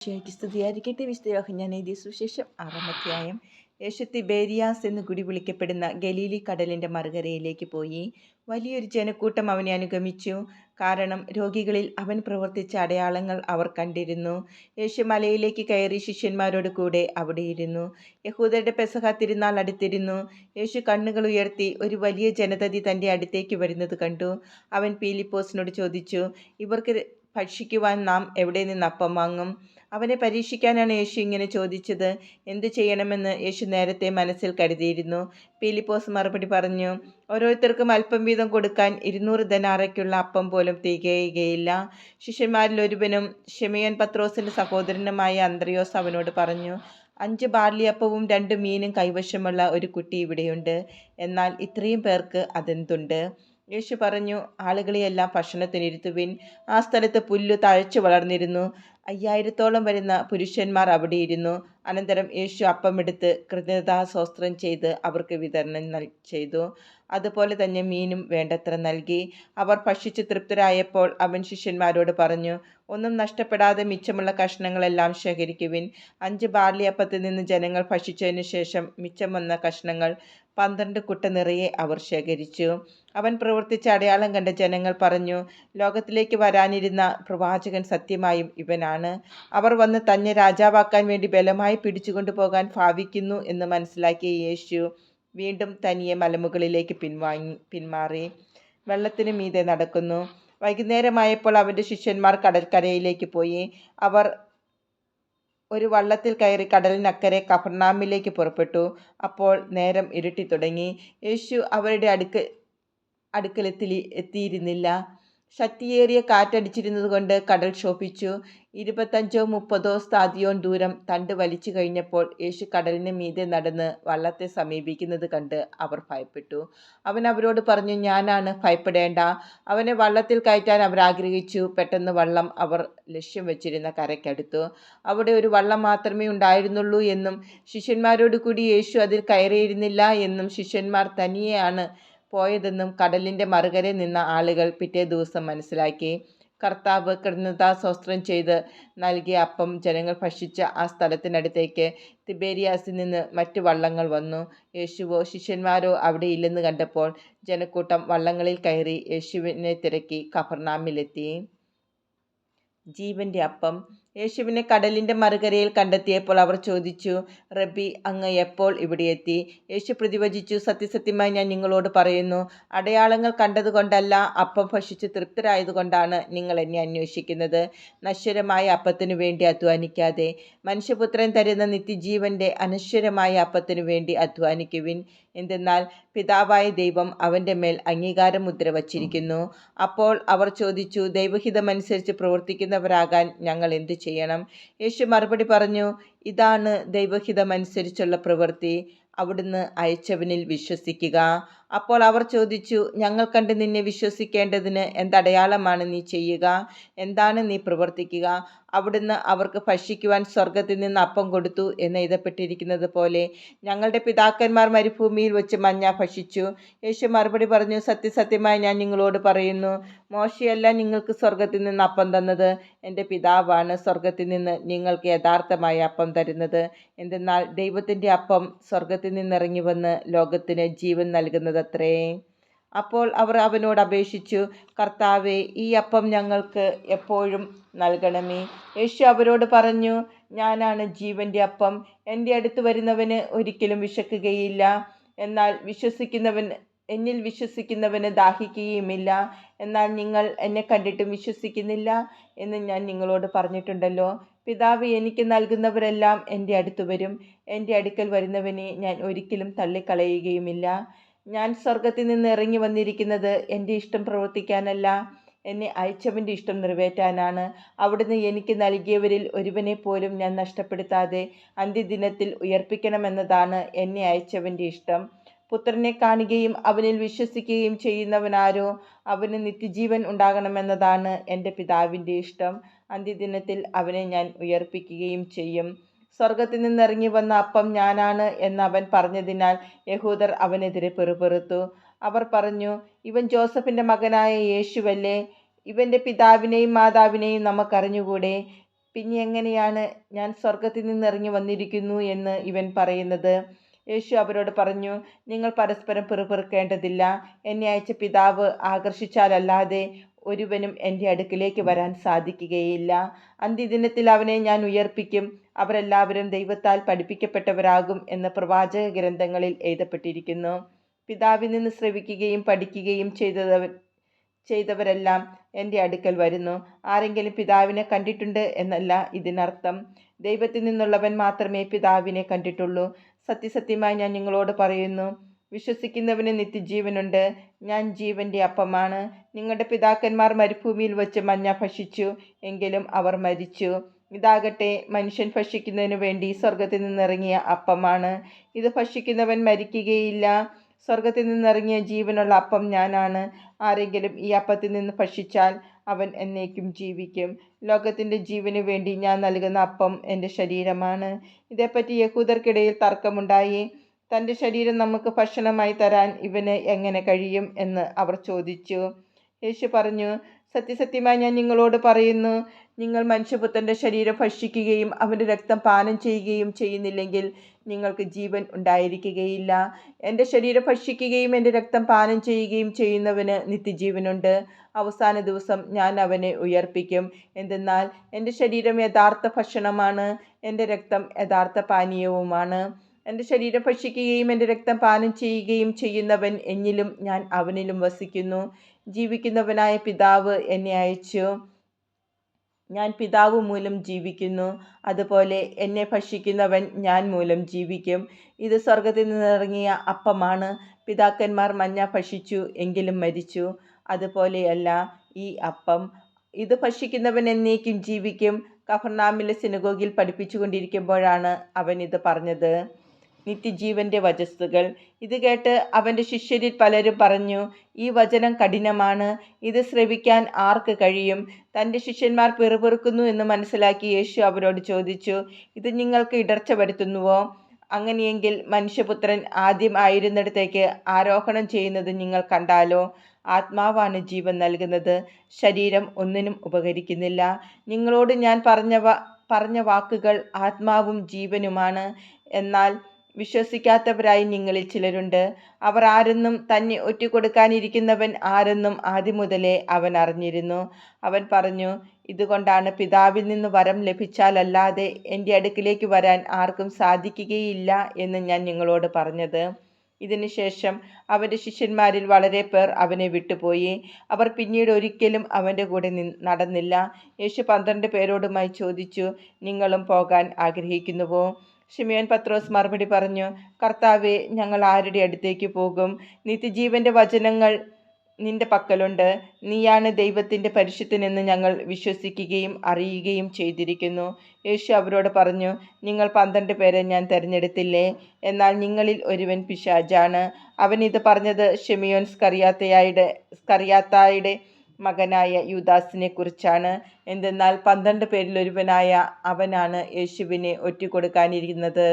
യേശുയ്ക്ക് സ്തുതിയായിരിക്കട്ടെ വിശുദ്ധ യോഹന്നാൻ എഴുതിയ സുവിശേഷം ആറാമധ്യായം യേശുത്തി യേശു തിബേരിയാസ് എന്ന് കൂടി വിളിക്കപ്പെടുന്ന ഗലീലി കടലിന്റെ മറുകരയിലേക്ക് പോയി. വലിയൊരു ജനക്കൂട്ടം അവനെ അനുഗമിച്ചു. കാരണം രോഗികളിൽ അവൻ പ്രവർത്തിച്ച അടയാളങ്ങൾ അവർ കണ്ടിരുന്നു. യേശു മലയിലേക്ക് കയറി ശിഷ്യന്മാരോട് കൂടെ അവിടെയിരുന്നു യഹൂദരുടെ പെസഹ തിരുനാൾ അടുത്തിരുന്നു. യേശു കണ്ണുകൾ ഉയർത്തി ഒരു വലിയ ജനതതി തന്റെ അടുത്തേക്ക് വരുന്നത് കണ്ടു. അവൻ പീലിപ്പോസിനോട് ചോദിച്ചു ഇവർക്ക് ഭക്ഷിക്കുവാൻ നാം എവിടെ നിന്ന് അപ്പം വാങ്ങും? അവനെ പരീക്ഷിക്കാനാണ് യേശു ഇങ്ങനെ ചോദിച്ചത്. എന്തു ചെയ്യണമെന്ന് യേശു നേരത്തെ മനസ്സിൽ കരുതിയിരുന്നു. പീലിപ്പോസ് മറുപടി പറഞ്ഞു ഓരോരുത്തർക്കും അല്പം വീതം കൊടുക്കാൻ ഇരുന്നൂറ് ധനാറയ്ക്കുള്ള അപ്പം പോലും തികയുകയില്ല. ശിഷ്യന്മാരിൽ ഒരുവനും ഷെമിയൻ പത്രോസിന്റെ സഹോദരനുമായ അന്ത്രയോസ് അവനോട് പറഞ്ഞു അഞ്ച് ബാർലിയപ്പവും രണ്ട് മീനും കൈവശമുള്ള ഒരു കുട്ടി ഇവിടെയുണ്ട്. എന്നാൽ ഇത്രയും പേർക്ക് അതെന്തുണ്ട്? യേശു പറഞ്ഞു ആളുകളെയെല്ലാം ഭക്ഷണത്തിനിരുത്തുവിൻ. ആ സ്ഥലത്ത് പുല്ല് തഴച്ചു വളർന്നിരുന്നു. അയ്യായിരത്തോളം വരുന്ന പുരുഷന്മാർ അവിടെയിരുന്നു. അനന്തരം യേശു അപ്പമെടുത്ത് കൃതജ്ഞതാസ്തോത്രം ചെയ്ത് അവർക്ക് വിതരണം ചെയ്തു. അതുപോലെ തന്നെ മീനും വേണ്ടത്ര നൽകി. അവർ ഭക്ഷിച്ച് തൃപ്തരായപ്പോൾ അവൻ ശിഷ്യന്മാരോട് പറഞ്ഞു ഒന്നും നഷ്ടപ്പെടാതെ മിച്ചമുള്ള കഷ്ണങ്ങളെല്ലാം ശേഖരിക്കുവിൻ. അഞ്ച് ബാർലിയപ്പത്തിൽ നിന്ന് ജനങ്ങൾ ഭക്ഷിച്ചതിന് ശേഷം മിച്ചം വന്ന കഷ്ണങ്ങൾ പന്ത്രണ്ട് കുട്ട നിറയെ അവർ ശേഖരിച്ചു. അവൻ പ്രവർത്തിച്ച അടയാളം കണ്ട ജനങ്ങൾ പറഞ്ഞു ലോകത്തിലേക്ക് വരാനിരുന്ന പ്രവാചകൻ സത്യമായും ഇവനാണ്. അവർ വന്ന് തന്നെ രാജാവാക്കാൻ വേണ്ടി ബലമായി പിടിച്ചുകൊണ്ടു പോകാൻ ഭാവിക്കുന്നു എന്ന് മനസ്സിലാക്കിയ യേശു വീണ്ടും തനിയെ മലമുകളിലേക്ക് പിൻവാങ്ങി പിന്മാറി. വെള്ളത്തിന് മീതെ നടക്കുന്നു. വൈകുന്നേരമായപ്പോൾ അവന്റെ ശിഷ്യന്മാർ കടൽക്കരയിലേക്ക് പോയി. അവർ ഒരു വള്ളത്തിൽ കയറി കടലിനക്കരെ കഫർനാമിലേക്ക് പുറപ്പെട്ടു. അപ്പോൾ നേരം ഇരുട്ടി തുടങ്ങി. യേശു അവരുടെ അടുക്ക അടുക്കലെത്തി എത്തിയിരുന്നില്ല. ശക്തിയേറിയ കാറ്റടിച്ചിരുന്നതുകൊണ്ട് കടൽ ക്ഷോഭിച്ചു ഇരുപത്തഞ്ചോ മുപ്പതോ സ്ഥാതിയോൻ ദൂരം തണ്ട് വലിച്ചു കഴിഞ്ഞപ്പോൾ യേശു കടലിന് മീതെ നടന്ന് വള്ളത്തെ സമീപിക്കുന്നത് കണ്ട് അവർ ഭയപ്പെട്ടു. അവൻ അവരോട് പറഞ്ഞു ഞാനാണ് ഭയപ്പെടേണ്ട. അവനെ വള്ളത്തിൽ കയറ്റാൻ അവർ ആഗ്രഹിച്ചു. പെട്ടെന്ന് വള്ളം അവർ ലക്ഷ്യം വെച്ചിരുന്ന കരയ്ക്കടുത്തു. അവിടെ ഒരു വള്ളം മാത്രമേ ഉണ്ടായിരുന്നുള്ളൂ എന്നും ശിഷ്യന്മാരോട് കൂടി യേശു അതിൽ കയറിയിരുന്നില്ല എന്നും ശിഷ്യന്മാർ തനിയെയാണ് പോയതെന്നും കടലിന്റെ മറുകരെ നിന്ന ആളുകൾ പിറ്റേ ദിവസം മനസ്സിലാക്കി. കർത്താവ് കൃതജ്ഞതാസ്തോത്രം ചെയ്ത് നൽകിയ അപ്പം ജനങ്ങൾ ഭക്ഷിച്ച ആ സ്ഥലത്തിനടുത്തേക്ക് തിബേരിയാസിൽ നിന്ന് മറ്റു വള്ളങ്ങൾ വന്നു. യേശുവോ ശിഷ്യന്മാരോ അവിടെ ഇല്ലെന്ന് കണ്ടപ്പോൾ ജനക്കൂട്ടം വള്ളങ്ങളിൽ കയറി യേശുവിനെ തിരക്കി കഫർനാമിലെത്തി ജീവന്റെ അപ്പം യേശുവിനെ കടലിന്റെ മറുകരയിൽ കണ്ടെത്തിയപ്പോൾ അവർ ചോദിച്ചു റബ്ബി അങ്ങ് എപ്പോൾ ഇവിടെ എത്തി? യേശു പ്രതിവചിച്ചു സത്യസത്യമായി ഞാൻ നിങ്ങളോട് പറയുന്നു അടയാളങ്ങൾ കണ്ടതുകൊണ്ടല്ല അപ്പം ഭക്ഷിച്ച് തൃപ്തരായതുകൊണ്ടാണ് നിങ്ങൾ എന്നെ അന്വേഷിക്കുന്നത്. നശ്വരമായ അപ്പത്തിനു വേണ്ടി അധ്വാനിക്കാതെ മനുഷ്യപുത്രൻ തരുന്ന നിത്യജീവന്റെ അനശ്വരമായ അപ്പത്തിനു വേണ്ടി അധ്വാനിക്കുവിൻ. എന്തെന്നാൽ പിതാവായ ദൈവം അവന്റെ മേൽ അംഗീകാരം മുദ്ര വച്ചിരിക്കുന്നു അപ്പോൾ അവർ ചോദിച്ചു ദൈവഹിതമനുസരിച്ച് പ്രവർത്തിക്കുന്നവരാകാൻ ഞങ്ങൾ എന്തു ചെയ്യണം? യേശു മറുപടി പറഞ്ഞു ഇതാണ് ദൈവഹിതമനുസരിച്ചുള്ള പ്രവൃത്തി. അവിടുന്ന് അയച്ചവനിൽ വിശ്വസിക്കുക. അപ്പോൾ അവർ ചോദിച്ചു ഞങ്ങൾ കണ്ട് നിന്നെ വിശ്വസിക്കേണ്ടതിന് എന്തടയാളമാണ് നീ ചെയ്യുക? എന്താണ് നീ പ്രവർത്തിക്കുക? അവിടുന്ന് അവർക്ക് ഭക്ഷിക്കുവാൻ സ്വർഗത്തിൽ നിന്ന് അപ്പം കൊടുത്തു എന്ന് എഴുതപ്പെട്ടിരിക്കുന്നത് പോലെ ഞങ്ങളുടെ പിതാക്കന്മാർ മരുഭൂമിയിൽ വെച്ച് മഞ്ഞ ഭക്ഷിച്ചു. യേശു മറുപടി പറഞ്ഞു സത്യസത്യമായി ഞാൻ നിങ്ങളോട് പറയുന്നു മോശയല്ല നിങ്ങൾക്ക് സ്വർഗത്തിൽ നിന്ന് അപ്പം തന്നത്. എന്റെ പിതാവാണ് സ്വർഗത്തിൽ നിന്ന് നിങ്ങൾക്ക് യഥാർത്ഥമായ അപ്പം തരുന്നത്. എന്തെന്നാൽ ദൈവത്തിന്റെ അപ്പം സ്വർഗത്തിൽ നിന്നിറങ്ങി വന്ന് ലോകത്തിന് ജീവൻ നൽകുന്നതത്രേ അപ്പോൾ അവർ അവനോട് അപേക്ഷിച്ചു കർത്താവെ ഈ അപ്പം ഞങ്ങൾക്ക് എപ്പോഴും നൽകണമേ. യേശു അവരോട് പറഞ്ഞു ഞാനാണ് ജീവന്റെ അപ്പം. എന്റെ അടുത്ത് വരുന്നവന് ഒരിക്കലും വിശക്കുകയില്ല. എന്നാൽ വിശ്വസിക്കുന്നവൻ എന്നിൽ വിശ്വസിക്കുന്നവന് ദാഹിക്കുകയുമില്ല. എന്നാൽ നിങ്ങൾ എന്നെ കണ്ടിട്ടും വിശ്വസിക്കുന്നില്ല എന്ന് ഞാൻ നിങ്ങളോട് പറഞ്ഞിട്ടുണ്ടല്ലോ. പിതാവ് എനിക്ക് നൽകുന്നവരെല്ലാം എന്റെ അടുത്ത് വരും. എന്റെ അടുക്കൽ വരുന്നവനെ ഞാൻ ഒരിക്കലും തള്ളിക്കളയുകയുമില്ല. ഞാൻ സ്വർഗത്തിൽ നിന്ന് ഇറങ്ങി വന്നിരിക്കുന്നത് എന്റെ ഇഷ്ടം പ്രവർത്തിക്കാനല്ല. എന്നെ അയച്ചവന്റെ ഇഷ്ടം നിറവേറ്റാനാണ്. അവിടുന്ന് എനിക്ക് നൽകിയവരിൽ ഒരുവനെ പോലും ഞാൻ നഷ്ടപ്പെടുത്താതെ അന്ത്യദിനത്തിൽ ഉയർപ്പിക്കണമെന്നതാണ് എന്നെ അയച്ചവന്റെ ഇഷ്ടം. പുത്രനെ കാണുകയും അവനിൽ വിശ്വസിക്കുകയും ചെയ്യുന്നവനാരോ അവന് നിത്യജീവൻ ഉണ്ടാകണമെന്നതാണ് എന്റെ പിതാവിന്റെ ഇഷ്ടം. അന്ത്യദിനത്തിൽ അവനെ ഞാൻ ഉയർപ്പിക്കുകയും ചെയ്യും. സ്വർഗത്തിൽ നിന്നിറങ്ങി വന്ന അപ്പം ഞാനാണ് എന്ന് അവൻ പറഞ്ഞതിനാൽ യഹൂദർ അവനെതിരെ പെറുപെറുത്തു. അവർ പറഞ്ഞു ഇവൻ ജോസഫിന്റെ മകനായ യേശുവല്ലേ? ഇവന്റെ പിതാവിനെയും മാതാവിനെയും നമുക്കറിഞ്ഞുകൂടെ? പിന്നെ എങ്ങനെയാണ് ഞാൻ സ്വർഗത്തിൽ നിന്ന് ഇറങ്ങി വന്നിരിക്കുന്നു എന്ന് ഇവൻ പറയുന്നത്? യേശു അവരോട് പറഞ്ഞു നിങ്ങൾ പരസ്പരം പിറുപിറുക്കേണ്ടതില്ല. എന്നെ അയച്ച പിതാവ് ആകർഷിച്ചാലല്ലാതെ ഒരുവനും എന്റെ അടുക്കിലേക്ക് വരാൻ സാധിക്കുകയില്ല. അന്ത്യദിനത്തിൽ അവനെ ഞാൻ ഉയർപ്പിക്കും. അവരെല്ലാവരും ദൈവത്താൽ പഠിപ്പിക്കപ്പെട്ടവരാകും എന്ന് പ്രവാചക ഗ്രന്ഥങ്ങളിൽ എഴുതപ്പെട്ടിരിക്കുന്നു. പിതാവിൽ നിന്ന് ശ്രവിക്കുകയും പഠിക്കുകയും ചെയ്തവർ ചെയ്തവരെല്ലാം എന്റെ അടുക്കൽ വരുന്നു. ആരെങ്കിലും പിതാവിനെ കണ്ടിട്ടുണ്ട് എന്നല്ല ഇതിനർത്ഥം. ദൈവത്തിൽ നിന്നുള്ളവൻ മാത്രമേ പിതാവിനെ കണ്ടിട്ടുള്ളൂ. സത്യസത്യമായി ഞാൻ നിങ്ങളോട് പറയുന്നു. വിശ്വസിക്കുന്നവന് നിത്യജീവനുണ്ട്. ഞാൻ ജീവന്റെ അപ്പമാണ്. നിങ്ങളുടെ പിതാക്കന്മാർ മരുഭൂമിയിൽ വച്ച് മഞ്ഞ ഭക്ഷിച്ചു എങ്കിലും അവർ മരിച്ചു. ഇതാകട്ടെ മനുഷ്യൻ ഭക്ഷിക്കുന്നതിനു വേണ്ടി സ്വർഗത്തിൽ നിന്നിറങ്ങിയ അപ്പമാണ്. ഇത് ഭക്ഷിക്കുന്നവൻ മരിക്കുകയില്ല. സ്വർഗത്തിൽ നിന്നിറങ്ങിയ ജീവനുള്ള അപ്പം ഞാനാണ്. ആരെങ്കിലും ഈ അപ്പത്തിൽ നിന്ന് ഭക്ഷിച്ചാൽ അവൻ എന്നേക്കും ജീവിക്കും. ലോകത്തിന്റെ ജീവന് വേണ്ടി ഞാൻ നൽകുന്ന അപ്പം എന്റെ ശരീരമാണ്. ഇതേപ്പറ്റി യഹൂദർക്കിടയിൽ തർക്കമുണ്ടായി. തന്റെ ശരീരം നമുക്ക് ഭക്ഷണമായി തരാൻ ഇവന് എങ്ങനെ കഴിയും എന്ന് അവർ ചോദിച്ചു. യേശു പറഞ്ഞു സത്യസത്യമായി ഞാൻ നിങ്ങളോട് പറയുന്നു നിങ്ങൾ മനുഷ്യപുത്രന്റെ ശരീരം ഭക്ഷിക്കുകയും അവന്റെ രക്തം പാനം ചെയ്യുകയും ചെയ്യുന്നില്ലെങ്കിൽ നിങ്ങൾക്ക് ജീവൻ ഉണ്ടായിരിക്കുകയില്ല. എന്റെ ശരീരം ഭക്ഷിക്കുകയും എന്റെ രക്തം പാനം ചെയ്യുകയും ചെയ്യുന്നവന് നിത്യജീവനുണ്ട്. അവസാന ദിവസം ഞാൻ അവനെ ഉയർപ്പിക്കും. എന്തെന്നാൽ എന്റെ ശരീരം യഥാർത്ഥ ഭക്ഷണമാണ് എന്റെ രക്തം യഥാർത്ഥ പാനീയവുമാണ്. എന്റെ ശരീരം ഭക്ഷിക്കുകയും എന്റെ രക്തം പാനം ചെയ്യുകയും ചെയ്യുന്നവൻ എന്നിലും ഞാൻ അവനിലും വസിക്കുന്നു. ജീവിക്കുന്നവനായ പിതാവ് എന്നെ അയച്ചു. ഞാൻ പിതാവ് മൂലം ജീവിക്കുന്നു. അതുപോലെ എന്നെ ഭക്ഷിക്കുന്നവൻ ഞാൻ മൂലം ജീവിക്കും. ഇത് സ്വർഗത്തിൽ നിന്നിറങ്ങിയ അപ്പമാണ്. പിതാക്കന്മാർ മഞ്ഞ ഭക്ഷിച്ചു എങ്കിലും മരിച്ചു. അതുപോലെയല്ല ഈ അപ്പം. ഇത് ഭക്ഷിക്കുന്നവൻ എന്നേക്കും ജീവിക്കും. കഫർനാമിലെ സിനഗോഗിൽ പഠിപ്പിച്ചുകൊണ്ടിരിക്കുമ്പോഴാണ് അവൻ ഇത് പറഞ്ഞത്. നിത്യജീവന്റെ വചസ്സുകൾ. ഇത് കേട്ട് അവന്റെ ശിഷ്യരിൽ പലരും പറഞ്ഞു ഈ വചനം കഠിനമാണ്. ഇത് ശ്രവിക്കാൻ ആർക്ക് കഴിയും തന്റെ ശിഷ്യന്മാർ പിറുപിറുക്കുന്നു എന്ന് മനസ്സിലാക്കി യേശു അവരോട് ചോദിച്ചു ഇത് നിങ്ങൾക്ക് ഇടർച്ച വരുത്തുന്നുവോ? അങ്ങനെയെങ്കിൽ മനുഷ്യപുത്രൻ ആദ്യം ആയിരുന്നിടത്തേക്ക് ആരോഹണം ചെയ്യുന്നത് നിങ്ങൾ കണ്ടാലോ? ആത്മാവാണ് ജീവൻ നൽകുന്നത്. ശരീരം ഒന്നിനും ഉപകരിക്കുന്നില്ല. നിങ്ങളോട് ഞാൻ പറഞ്ഞ പറഞ്ഞ വാക്കുകൾ ആത്മാവും ജീവനുമാണ്. എന്നാൽ വിശ്വസിക്കാത്തവരായി നിങ്ങളിൽ ചിലരുണ്ട്. അവർ ആരെന്നും തന്നെ ഒറ്റുകൊടുക്കാനിരിക്കുന്നവൻ ആരെന്നും ആദ്യം മുതലേ അവൻ അറിഞ്ഞിരുന്നു. അവൻ പറഞ്ഞു ഇതുകൊണ്ടാണ് പിതാവിൽ നിന്ന് വരം ലഭിച്ചാലല്ലാതെ എന്റെ അടുക്കിലേക്ക് വരാൻ ആർക്കും സാധിക്കുകയില്ല എന്ന് ഞാൻ നിങ്ങളോട് പറഞ്ഞത്. ഇതിനുശേഷം അവന്റെ ശിഷ്യന്മാരിൽ വളരെ പേർ അവനെ വിട്ടുപോയി. അവർ പിന്നീട് ഒരിക്കലും അവന്റെ കൂടെ നടന്നില്ല. യേശു പന്ത്രണ്ട് പേരോടുമായി ചോദിച്ചു നിങ്ങളും പോകാൻ ആഗ്രഹിക്കുന്നുവോ? ഷിമിയോൻ പത്രോസ് മറുപടി പറഞ്ഞു കർത്താവെ ഞങ്ങൾ ആരുടെ അടുത്തേക്ക് പോകും? നിത്യജീവന്റെ വചനങ്ങൾ നിന്റെ പക്കലുണ്ട്. നീയാണ് ദൈവത്തിന്റെ പരിശുദ്ധനെന്ന് ഞങ്ങൾ വിശ്വസിക്കുകയും അറിയുകയും ചെയ്തിരിക്കുന്നു. യേശു അവരോട് പറഞ്ഞു നിങ്ങൾ പന്ത്രണ്ട് പേരെ ഞാൻ തിരഞ്ഞെടുത്തില്ലേ? എന്നാൽ നിങ്ങളിൽ ഒരുവൻ പിശാജാണ് അവൻ ഇത് പറഞ്ഞത് ഷെമിയോൻ സ്കറിയാത്തയായുടെ സ്കറിയാത്തായുടെ മകനായ യൂദാസിനെ കുറിച്ചാണ്. എന്തെന്നാൽ പന്ത്രണ്ട് പേരിലൊരുവനായ അവനാണ് യേശുവിനെ ഒറ്റുകൊടുക്കാനിരുന്നത്